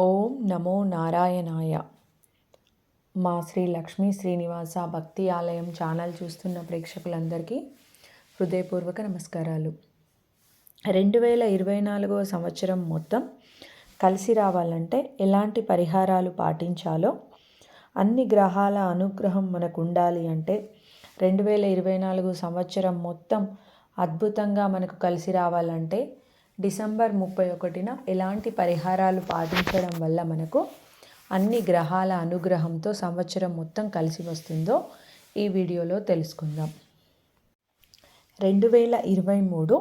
ఓం నమో నారాయణాయ. మా శ్రీ లక్ష్మీ శ్రీనివాస భక్తి ఆలయం ఛానల్ చూస్తున్న ప్రేక్షకులందరికీ హృదయపూర్వక నమస్కారాలు. రెండు వేల ఇరవై నాలుగవ సంవత్సరం మొత్తం కలిసి రావాలంటే ఎలాంటి పరిహారాలు పాటించాలో అన్ని గ్రహాల అనుగ్రహం మనకు ఉండాలి అంటే రెండు వేల ఇరవై నాలుగు సంవత్సరం మొత్తం అద్భుతంగా మనకు కలిసి రావాలంటే డిసెంబర్ ముప్పై ఒకటిన ఎలాంటి పరిహారాలు పాటించడం వల్ల మనకు అన్ని గ్రహాల అనుగ్రహంతో సంవత్సరం మొత్తం కలిసి వస్తుందో ఈ వీడియోలో తెలుసుకుందాం. రెండు వేల ఇరవై మూడు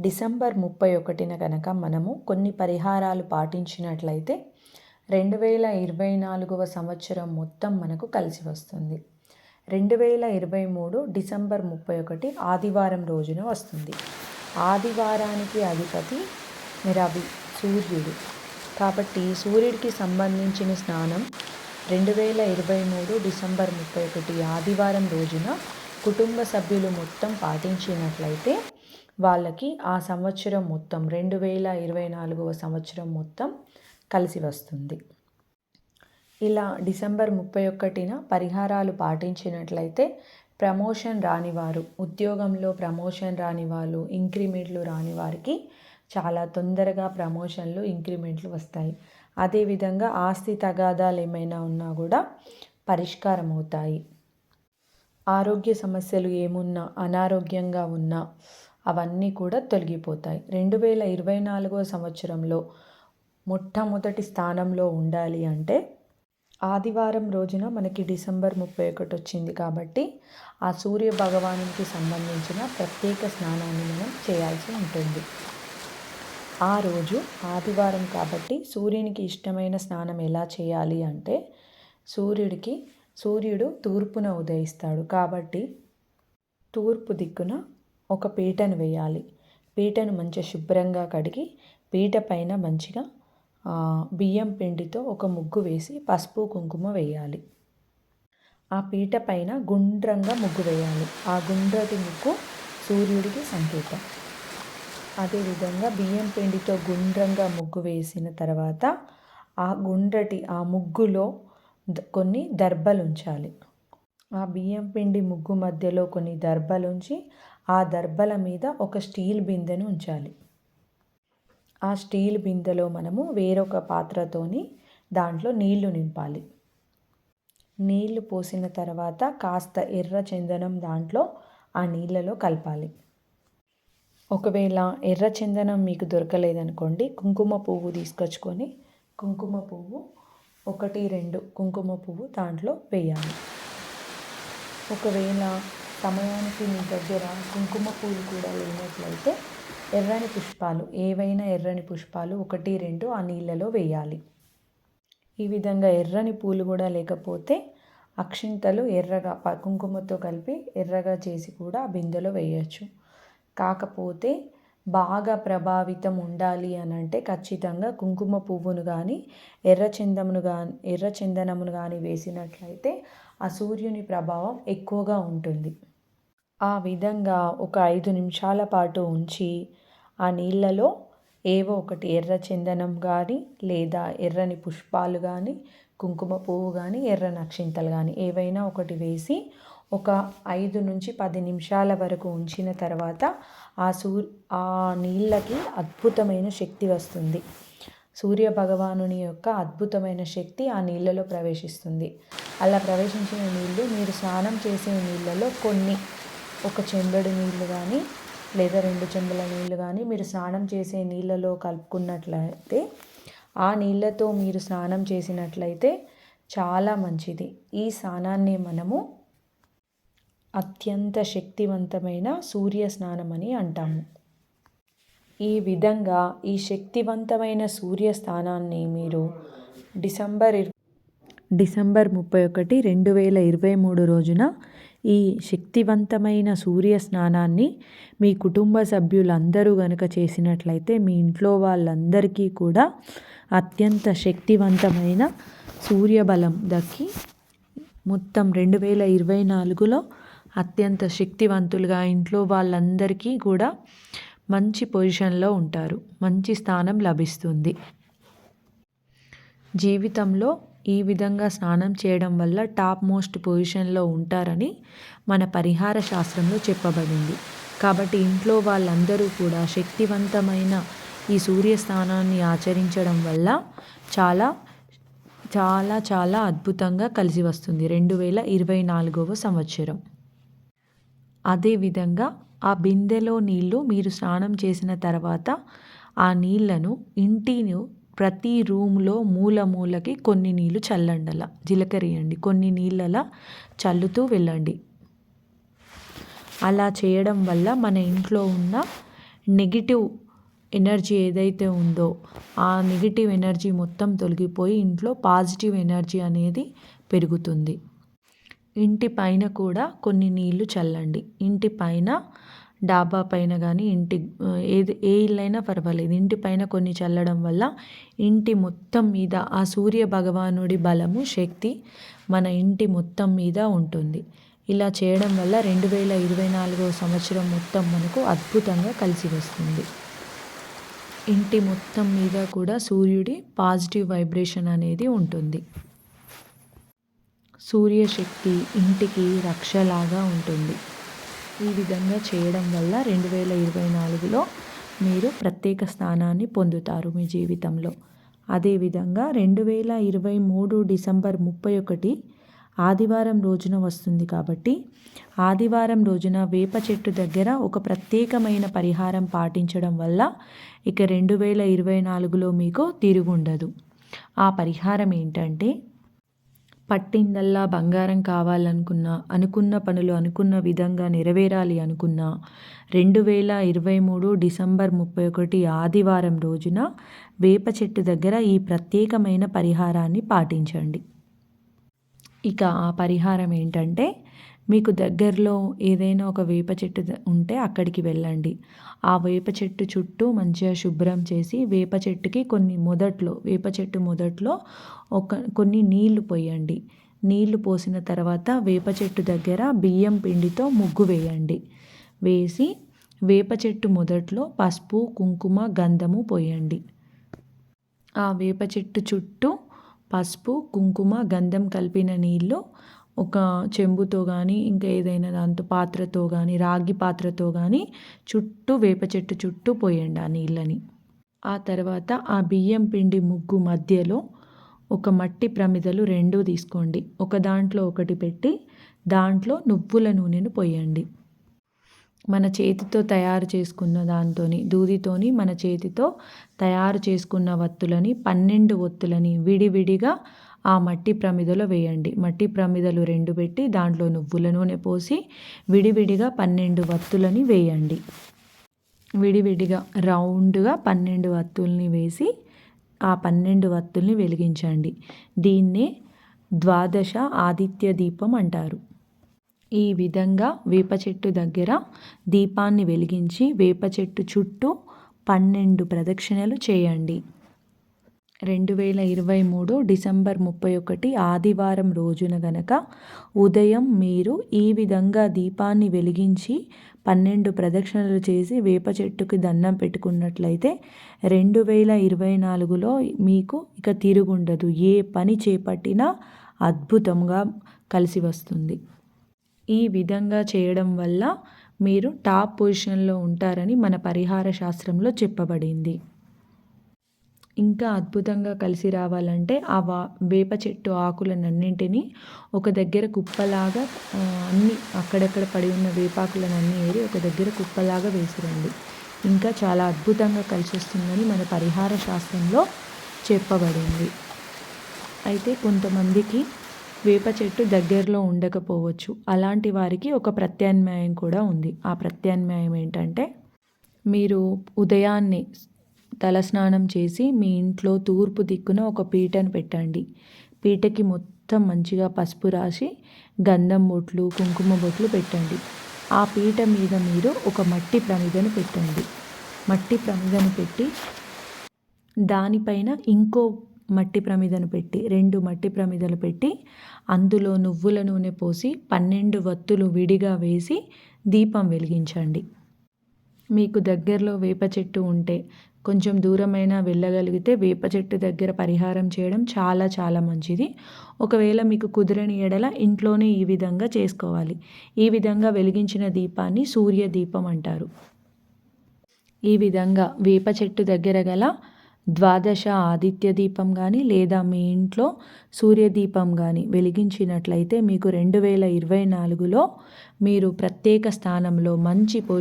డిసెంబర్ ముప్పై ఒకటిన కనుక మనము కొన్ని పరిహారాలు పాటించినట్లయితే రెండు వేల ఇరవై నాలుగవ సంవత్సరం మొత్తం మనకు కలిసి వస్తుంది. రెండు వేల ఇరవై మూడు డిసెంబర్ ముప్పై ఒకటి ఆదివారం రోజున వస్తుంది. ఆదివారానికి అధిపతి రవి సూర్యుడు. కాబట్టి సూర్యుడికి సంబంధించిన స్నానం రెండు వేల ఇరవై మూడు డిసెంబర్ ముప్పై ఒకటి ఆదివారం రోజున కుటుంబ సభ్యులు మొత్తం పాటించినట్లయితే వాళ్ళకి ఆ సంవత్సరం మొత్తం రెండు వేల ఇరవై నాలుగవ సంవత్సరం మొత్తం కలిసి వస్తుంది. ఇలా డిసెంబర్ ముప్పై ఒకటిన పరిహారాలు పాటించినట్లయితే ప్రమోషన్ రానివారు ఉద్యోగంలో ప్రమోషన్ రాని వాళ్ళు ఇంక్రిమెంట్లు రాని వారికి చాలా తొందరగా ప్రమోషన్లు ఇంక్రిమెంట్లు వస్తాయి. అదేవిధంగా ఆస్తి తగాదాలు ఏమైనా ఉన్నా కూడా పరిష్కారం అవుతాయి. ఆరోగ్య సమస్యలు ఏమున్నా అనారోగ్యంగా ఉన్నా అవన్నీ కూడా తొలగిపోతాయి. రెండు వేల ఇరవై నాలుగో సంవత్సరంలో మొట్టమొదటి స్థానంలో ఉండాలి అంటే ఆదివారం రోజున మనకి డిసెంబర్ ముప్పై ఒకటి వచ్చింది కాబట్టి ఆ సూర్య భగవానునికి సంబంధించిన ప్రత్యేక స్నానాన్ని మనం చేయాల్సి ఉంటుంది. ఆ రోజు ఆదివారం కాబట్టి సూర్యునికి ఇష్టమైన స్నానం ఎలా చేయాలి అంటే సూర్యుడికి సూర్యుడు తూర్పున ఉదయిస్తాడు కాబట్టి తూర్పు దిక్కున ఒక పీటను వేయాలి. పీటను మంచిగా శుభ్రంగా కడిగి పీట పైన మంచిగా బియ్యం పిండితో ఒక ముగ్గు వేసి పసుపు కుంకుమ వేయాలి. ఆ పీట పైన గుండ్రంగా ముగ్గు వేయాలి. ఆ గుండ్రటి ముగ్గు సూర్యుడికి సంకేతం. అదేవిధంగా బియ్యం పిండితో గుండ్రంగా ముగ్గు వేసిన తర్వాత ఆ గుండ్రటి ఆ ముగ్గులో కొన్ని దర్బలు ఉంచాలి. ఆ బియ్యం పిండి ముగ్గు మధ్యలో కొన్ని దర్బలు ఉంచి ఆ దర్బల మీద ఒక స్టీల్ బిందెను ఉంచాలి. ఆ స్టీల్ బిందెలో మనము వేరొక పాత్రతోని దాంట్లో నీళ్ళు నింపాలి. నీళ్ళు పోసిన తర్వాత కాస్త ఎర్ర చందనం దాంట్లో ఆ నీళ్ళలో కలపాలి. ఒకవేళ ఎర్ర చందనం మీకు దొరకలేదనుకోండి కుంకుమ పువ్వు తీసుకొచ్చుకొని కుంకుమ పువ్వు ఒకటి రెండు కుంకుమ పువ్వు దాంట్లో వేయాలి. ఒకవేళ సమయానికి మీ దగ్గర కుంకుమ పువ్వు కూడా లేనట్లయితే ఎర్రని పుష్పాలు ఏవైనా ఎర్రని పుష్పాలు ఒకటి రెండు ఆ నీళ్ళలో వేయాలి. ఈ విధంగా ఎర్రని పూలు కూడా లేకపోతే అక్షింతలు ఎర్రగా కుంకుమతో కలిపి ఎర్రగా చేసి కూడా ఆ బిందెలో వేయచ్చు. కాకపోతే బాగా ప్రభావితం ఉండాలి అని అంటే ఖచ్చితంగా కుంకుమ పువ్వును కానీ ఎర్రచందమును కానీ ఎర్రచందనమును కానీ వేసినట్లయితే ఆ సూర్యుని ప్రభావం ఎక్కువగా ఉంటుంది. ఆ విధంగా ఒక ఐదు నిమిషాల పాటు ఉంచి ఆ నీళ్ళలో ఏవో ఒకటి ఎర్ర చందనం కానీ లేదా ఎర్రని పుష్పాలు కానీ కుంకుమ పువ్వు కానీ ఎర్ర నక్షింతలు కానీ ఏవైనా ఒకటి వేసి ఒక ఐదు నుంచి పది నిమిషాల వరకు ఉంచిన తర్వాత ఆ సూర్ ఆ నీళ్ళకి అద్భుతమైన శక్తి వస్తుంది. సూర్య భగవానుని యొక్క అద్భుతమైన శక్తి ఆ నీళ్ళలో ప్రవేశిస్తుంది. అలా ప్రవేశించిన నీళ్ళు మీరు స్నానం చేసే నీళ్ళలో కొన్ని ఒక చెంబడి నీళ్ళు కానీ లేదా రెండు చెంబుల నీళ్ళు కానీ మీరు స్నానం చేసే నీళ్ళలో కలుపుకున్నట్లయితే ఆ నీళ్ళతో మీరు స్నానం చేసినట్లయితే చాలా మంచిది. ఈ స్నానాన్ని మనము అత్యంత శక్తివంతమైన సూర్య స్నానం అని అంటాము. ఈ విధంగా ఈ శక్తివంతమైన సూర్య స్నానాన్ని మీరు డిసెంబర్ డిసెంబర్ ముప్పై ఒకటి రెండు వేల ఇరవై మూడు రోజున ఈ శక్తివంతమైన సూర్య స్నానాన్ని మీ కుటుంబ సభ్యులందరూ గనుక చేసినట్లయితే మీ ఇంట్లో వాళ్ళందరికీ కూడా అత్యంత శక్తివంతమైన సూర్యబలం దక్కి మొత్తం రెండు వేల ఇరవై నాలుగులో అత్యంత శక్తివంతులుగా ఇంట్లో వాళ్ళందరికీ కూడా మంచి పొజిషన్లో ఉంటారు. మంచి స్థానం లభిస్తుంది. జీవితంలో ఈ విధంగా స్నానం చేయడం వల్ల టాప్ మోస్ట్ పొజిషన్లో ఉంటారని మన పరిహార శాస్త్రంలో చెప్పబడింది. కాబట్టి ఇంట్లో వాళ్ళందరూ కూడా శక్తివంతమైన ఈ సూర్య స్నానాన్ని ఆచరించడం వల్ల చాలా చాలా చాలా అద్భుతంగా కలిసి వస్తుంది రెండు వేల ఇరవై నాలుగవ సంవత్సరం. అదేవిధంగా ఆ బిందెలో నీళ్ళు మీరు స్నానం చేసిన తర్వాత ఆ నీళ్ళను ఇంటిను ప్రతి రూమ్లో మూల మూలకి కొన్ని నీళ్ళు చల్లండి అలా జీలకర్రేయండి కొన్ని నీళ్ళలా చల్లుతూ వెళ్ళండి. అలా చేయడం వల్ల మన ఇంట్లో ఉన్న నెగిటివ్ ఎనర్జీ ఏదైతే ఉందో ఆ నెగిటివ్ ఎనర్జీ మొత్తం తొలగిపోయి ఇంట్లో పాజిటివ్ ఎనర్జీ అనేది పెరుగుతుంది. ఇంటి పైన కూడా కొన్ని నీళ్ళు చల్లండి. ఇంటి పైన డాబా పైన కానీ ఇంటి ఏది ఏ ఇల్లైనా పర్వాలేదు. ఇంటి పైన కొన్ని చల్లడం వల్ల ఇంటి మొత్తం మీద ఆ సూర్య భగవానుడి బలము శక్తి మన ఇంటి మొత్తం మీద ఉంటుంది. ఇలా చేయడం వల్ల రెండు వేల ఇరవై నాలుగో సంవత్సరం మొత్తం మనకు అద్భుతంగా కలిసి వస్తుంది. ఇంటి మొత్తం మీద కూడా సూర్యుడి పాజిటివ్ వైబ్రేషన్ అనేది ఉంటుంది. సూర్యశక్తి ఇంటికి రక్షలాగా ఉంటుంది. ఈ విధంగా చేయడం వల్ల రెండు వేల ఇరవై నాలుగులో మీరు ప్రత్యేక స్థానాన్ని పొందుతారు మీ జీవితంలో. అదేవిధంగా రెండు వేల ఇరవై మూడు డిసెంబర్ ముప్పై ఒకటి ఆదివారం రోజున వస్తుంది కాబట్టి ఆదివారం రోజున వేప చెట్టు దగ్గర ఒక ప్రత్యేకమైన పరిహారం పాటించడం వల్ల ఇక రెండు వేల ఇరవై నాలుగులో మీకు తిరుగుండదు. ఆ పరిహారం ఏంటంటే పట్టిందల్లా బంగారం కావాలనుకున్నా అనుకున్న పనులు అనుకున్న విధంగా నెరవేరాలి అనుకున్నా రెండు వేల ఇరవై మూడు డిసెంబర్ ముప్పై ఒకటి ఆదివారం రోజున వేప చెట్టు దగ్గర ఈ ప్రత్యేకమైన పరిహారాన్ని పాటించండి. ఇక ఆ పరిహారం ఏంటంటే మీకు దగ్గరలో ఏదైనా ఒక వేప చెట్టు ఉంటే అక్కడికి వెళ్ళండి. ఆ వేప చెట్టు చుట్టూ మంచిగా శుభ్రం చేసి వేప చెట్టుకి కొన్ని మొదట్లో వేప చెట్టు మొదట్లో ఒక కొన్ని నీళ్ళు పోయండి. నీళ్ళు పోసిన తర్వాత వేప చెట్టు దగ్గర బియ్యం పిండితో ముగ్గు వేయండి. వేసి వేప చెట్టు మొదట్లో పసుపు కుంకుమ గంధము పోయండి. ఆ వేప చెట్టు చుట్టూ పసుపు కుంకుమ గంధం కలిపిన నీళ్ళు ఒక చెంబుతో కానీ ఇంకా ఏదైనా దాంతో పాత్రతో కానీ రాగి పాత్రతో కానీ చుట్టూ వేప చెట్టు చుట్టూ పోయండి ఆ నీళ్ళని. ఆ తర్వాత ఆ బియ్యం పిండి ముగ్గు మధ్యలో ఒక మట్టి ప్రమిదలు రెండు తీసుకోండి. ఒక దాంట్లో ఒకటి పెట్టి దాంట్లో నువ్వుల నూనెను పోయండి. మన చేతితో తయారు చేసుకున్న దాంతోని దూదితోని మన చేతితో తయారు చేసుకున్న వత్తులని పన్నెండు ఒత్తులని విడివిడిగా ఆ మట్టి ప్రమిదలో వేయండి. మట్టి ప్రమిదలు రెండు పెట్టి దాంట్లో నువ్వుల నూనె పోసి విడివిడిగా పన్నెండు వత్తులని వేయండి. విడివిడిగా రౌండ్గా పన్నెండు వత్తుల్ని వేసి ఆ పన్నెండు వత్తుల్ని వెలిగించండి. దీన్నే ద్వాదశ ఆదిత్య దీపం అంటారు. ఈ విధంగా వేప చెట్టు దగ్గర దీపాన్ని వెలిగించి వేప చెట్టు చుట్టూ పన్నెండు ప్రదక్షిణలు చేయండి. రెండు వేల ఇరవై మూడు డిసెంబర్ ముప్పై ఒకటి ఆదివారం రోజున గనక ఉదయం మీరు ఈ విధంగా దీపాన్ని వెలిగించి పన్నెండు ప్రదక్షిణలు చేసి వేప చెట్టుకి దండం పెట్టుకున్నట్లయితే రెండు వేల ఇరవై నాలుగులో మీకు ఇక తిరుగుండదు. ఏ పని చేపట్టినా అద్భుతంగా కలిసి వస్తుంది. ఈ విధంగా చేయడం వల్ల మీరు టాప్ పొజిషన్లో ఉంటారని మన పరిహార శాస్త్రంలో చెప్పబడింది. ఇంకా అద్భుతంగా కలిసి రావాలంటే ఆ వా వేప చెట్టు ఆకులనన్నింటినీ ఒక దగ్గర కుప్పలాగా అన్ని అక్కడక్కడ పడి ఉన్న వేపాకులనన్నీ ఏరి ఒక దగ్గర కుప్పలాగా వేసిరండి. ఇంకా చాలా అద్భుతంగా కలిసి వస్తుందని మన పరిహార శాస్త్రంలో చెప్పబడింది. అయితే కొంతమందికి వేప చెట్టు దగ్గరలో ఉండకపోవచ్చు. అలాంటి వారికి ఒక ప్రత్యామ్నాయం కూడా ఉంది. ఆ ప్రత్యామ్నాయం ఏంటంటే మీరు ఉదయాన్నే తలస్నానం చేసి మీ ఇంట్లో తూర్పు దిక్కున ఒక పీటను పెట్టండి. పీటకి మొత్తం మంచిగా పసుపు రాసి గంధం బొట్లు కుంకుమ బొట్లు పెట్టండి. ఆ పీట మీద మీరు ఒక మట్టి ప్రమిదను పెట్టండి. మట్టి ప్రమిదను పెట్టి దానిపైన ఇంకో మట్టి ప్రమిదను పెట్టి రెండు మట్టి ప్రమిదలు పెట్టి అందులో నువ్వుల నూనె పోసి పన్నెండు వత్తులు విడిగా వేసి దీపం వెలిగించండి. మీకు దగ్గరలో వేప చెట్టు ఉంటే కొంచెం దూరమైనా వెళ్ళగలిగితే వేప చెట్టు దగ్గర పరిహారం చేయడం చాలా చాలా మంచిది. ఒకవేళ మీకు కుదిరని ఎడల ఇంట్లోనే ఈ విధంగా చేసుకోవాలి. ఈ విధంగా వెలిగించిన దీపాన్ని సూర్య దీపం అంటారు. ఈ విధంగా వేప చెట్టు దగ్గర గల ద్వాదశ ఆదిత్య దీపం కానీ లేదా మీ ఇంట్లో సూర్యదీపం కానీ వెలిగించినట్లయితే మీకు రెండు వేల ఇరవై నాలుగులో మీరు ప్రత్యేక స్థానంలో మంచి పో